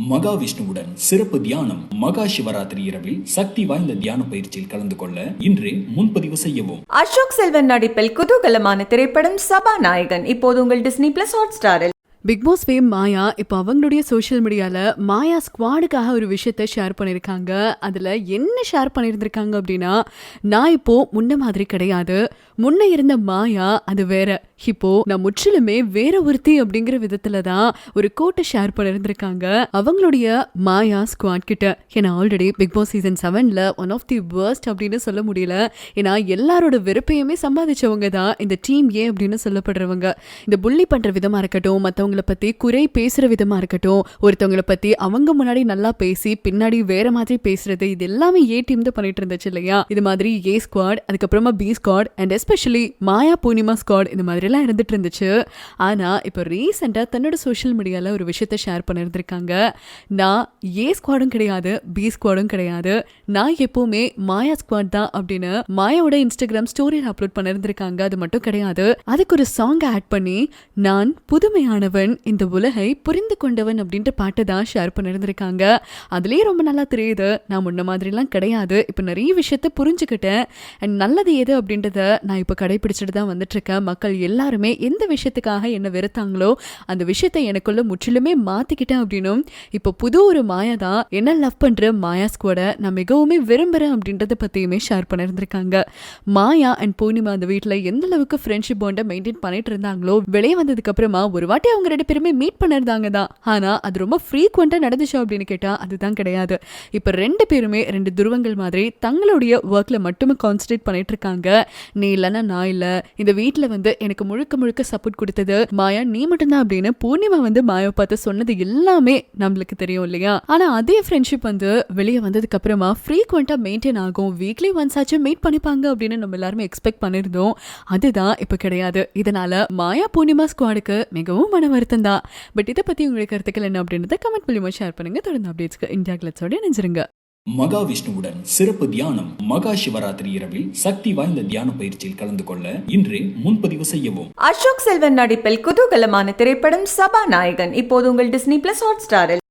மகாவிஷ்ணுவுடன் சிறப்பு தியானம் மகா சிவராத்திரி இரவில் சக்தி வாய்ந்த தியான பயிற்சியில் கலந்து கொள்ள இன்று முன்பதிவு செய்யவும். அசோக் செல்வன் நடிப்பில் குதூகலமான திரைப்படம் சபாநாயகன். இப்போது உங்கள் டிஸ்னி பிளஸ் ஹாட் ஸ்டாரில் பிக் பாஸ் ஃபேம் மாயா இப்போ அவங்களுடைய சோஷியல் மீடியாவில் மாயா ஸ்குவாடுக்காக ஒரு விஷயத்த ஷேர் பண்ணியிருக்காங்க அதில் என்ன ஷேர் பண்ணியிருந்திருக்காங்க அப்படின்னா நான் இப்போது முன்ன மாதிரி கிடையாது. முன்ன இருந்த மாயா அது வேற. இப்போ நான் முற்றிலுமே வேற ஒருத்தி அப்படிங்கிற விதத்துல தான் ஒரு கோட்டை ஷேர் பண்ணியிருந்திருக்காங்க அவங்களுடைய மாயா ஸ்குவாட் கிட்ட. ஏன்னா ஆல்ரெடி பிக் பாஸ் சீசன் செவனில் ஒன் ஆஃப் தி வேர்ஸ்ட் அப்படின்னு சொல்ல முடியல. ஏன்னா எல்லாரோட வெறுப்பையுமே சம்பாதிச்சவங்க தான் இந்த டீம் ஏ அப்படின்னு சொல்லப்படுறவங்க. இந்த புள்ளி பண்ணுற விதமாக இருக்கட்டும் மற்றவங்க ஒருத்தவங்களை பத்தி குறை பேசுற விதமா இருக்கட்டும் ஒருத்தவங்கள பத்தி அவங்க முன்னாடி நல்லா பேசி பின்னாடி வேற மாதிரி பேசுறது இது எல்லாமே ஏ டீம் தான் பண்ணிட்டு இருந்துச்சு இல்லையா? இது மாதிரி ஏ ஸ்குவாட் அதுக்கப்புறமா B squad and especially Maya Poornima squad இந்த மாதிரி எல்லாம் இருந்துட்டு இருந்துச்சு. ஆனா இப்போ ரீசெண்டா தன்னோட சோஷியல் மீடியால ஒரு விஷயத்த ஷேர் பண்ணியிருந்திருக்காங்க நான் ஏ ஸ்குவாடும் கிடையாது பி ஸ்குவாடும் கிடையாது. நான் எப்பவுமே மாயா ஸ்குவாட் தான் அப்படின்னு மாயாவோட இன்ஸ்டாகிராம் ஸ்டோரியில் அப்லோட் பண்ணியிருந்திருக்காங்க அது மட்டும் கிடையாது. அதுக்கு ஒரு சாங் ஆட் பண்ணி நான் புதுமையானவன் இந்த உலகை புரிந்து கொண்டவன் அப்படின்ற பாட்டை தான் ஷேர் பண்ணியிருந்திருக்காங்க அதுலேயே ரொம்ப நல்லா தெரியுது நான் முன்ன மாதிரிலாம் கிடையாது இப்போ நிறைய விஷயத்த புரிஞ்சுக்கிட்டேன். அண்ட் நல்லது எது அப்படின்றத நான் இப்போ கடைபிடிச்சிட்டு தான் வந்துட்டு இருக்கேன் மக்கள் எல்லாருமே எந்த விஷயத்துக்காக என்ன வெறுத்தாங்களோ அந்த விஷயத்தை எனக்குள்ள முற்றிலுமே மாத்திக்கிட்டேன் அப்படின்னும் இப்போ புது ஒரு மாயா தான் என்ன லவ் பண்ணுற மாயா ஸ்குவாட நான் மிகவுமே விரும்புறேன் அப்படின்றத பத்தியுமே ஷேர் பண்ணியிருந்திருக்காங்க மாயா அண்ட் பூர்ணிமா அந்த வீட்டில் எந்த அளவுக்கு ஃப்ரெண்ட்ஷிப் பாண்டை மெயின்டைன் பண்ணிட்டு இருந்தாங்களோ வெளியே வந்ததுக்கு அப்புறமா ஒரு வாட்டி அவங்க ரெண்டு பேருமே மீட் பண்ணிருந்தாங்க தான். ஆனா அது ரொம்ப ஃப்ரீக்வெண்ட்டாக நடந்துச்சு அப்படின்னு கேட்டால் அதுதான் கிடையாது. இப்போ ரெண்டு பேருமே ரெண்டு துருவங்கள் மாதிரி தங்களுடைய ஒர்க்ல மட்டுமே கான்சன்ட்ரேட் பண்ணிட்டு இருக்காங்க. நீ இல்லைன்னா நான் இல்லை. இந்த வீட்டில் வந்து எனக்கு முழுக்க முழுக்க சப்போர்ட் கொடுத்தது மாயா நீ மட்டும்தான் அப்படின்னு பூர்ணிமா வந்து மாயாவை பார்த்து சொன்னது எல்லாமே நம்மளுக்கு தெரியும் இல்லையா? ஆனா அதே ஃப்ரெண்ட்ஷிப் வந்து வெளியே வந்ததுக்கு அப்புறமா ஃப்ரீக்வெண்ட்டாக மெயின்டைன் ஆகும். வீக்லி ஒன்ஸ் ஆச்சும் மீட் பண்ணிப்பாங்க அப்படின்னு நம்ம எல்லாருமே எக்ஸ்பெக்ட் பண்ணியிருந்தோம் அதுதான் இப்போ கிடையாது. இதனால மாயா பூர்ணிமா ஸ்குவாடுக்கு மிகவும் மன வருத்தம் தான் பட் இதை பத்தி உங்களுடைய கருத்துக்கள் என்ன அப்படின்றத கமெண்ட் மூலியமா ஷேர் பண்ணுங்க. தொடர்ந்து அப்டேட்ஸ்க்கு இந்தியா கிளட்ஸோட நினைச்சிருங்க மகாவிஷ்ணுவுடன் சிறப்பு தியானம் மகா சிவராத்திரி இரவில் சக்தி வாய்ந்த தியான பயிற்சியில் கலந்து கொள்ள இன்றே முன்பதிவு செய்யவும். அசோக் செல்வன் நடிப்பில் குதூகலமான திரைப்படம் சபாநாயகன். இப்போது உங்கள் டிஸ்னி பிளஸ் ஹாட் ஸ்டாரில்